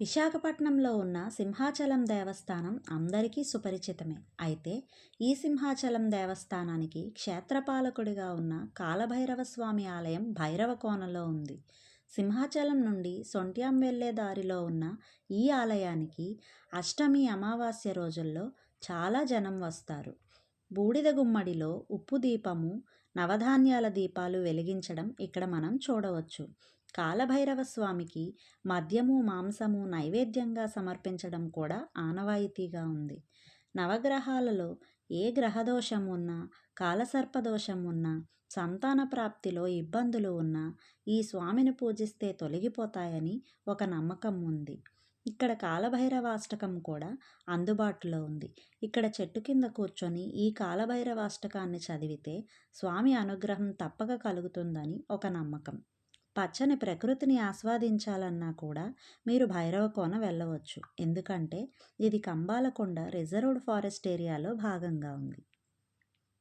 విశాఖపట్నంలో ఉన్న సింహాచలం దేవస్థానం అందరికీ సుపరిచితమే. అయితే ఈ సింహాచలం దేవస్థానానికి క్షేత్రపాలకుడిగా ఉన్న కాలభైరవ స్వామి ఆలయం భైరవ కోనలో ఉంది. సింహాచలం నుండి సొంట్యాం వెళ్ళే దారిలో ఉన్న ఈ ఆలయానికి అష్టమి అమావాస్య రోజుల్లో చాలా జనం వస్తారు. బూడిద గుమ్మడిలో ఉప్పు దీపము నవధాన్యాల దీపాలు వెలిగించడం ఇక్కడ మనం చూడవచ్చు. కాలభైరవ స్వామికి మద్యము మాంసము నైవేద్యంగా సమర్పించడం కూడా ఆనవాయితీగా ఉంది. నవగ్రహాలలో ఏ గ్రహదోషం ఉన్నా కాలసర్పదోషం ఉన్నా సంతాన ప్రాప్తిలో ఇబ్బందులు ఉన్నా ఈ స్వామిని పూజిస్తే తొలగిపోతాయని ఒక నమ్మకం ఉంది. ఇక్కడ కాలభైరవాష్టకం కూడా అందుబాటులో ఉంది. ఇక్కడ చెట్టు కింద కూర్చొని ఈ కాలభైరవాష్టకాన్ని చదివితే స్వామి అనుగ్రహం తప్పక కలుగుతుందని ఒక నమ్మకం. పచ్చని ప్రకృతిని ఆస్వాదించాలన్నా కూడా మీరు భైరవకోన వెళ్ళవచ్చు. ఎందుకంటే ఇది కంబాలకొండ రిజర్వ్డ్ ఫారెస్ట్ ఏరియాలో భాగంగా ఉంది.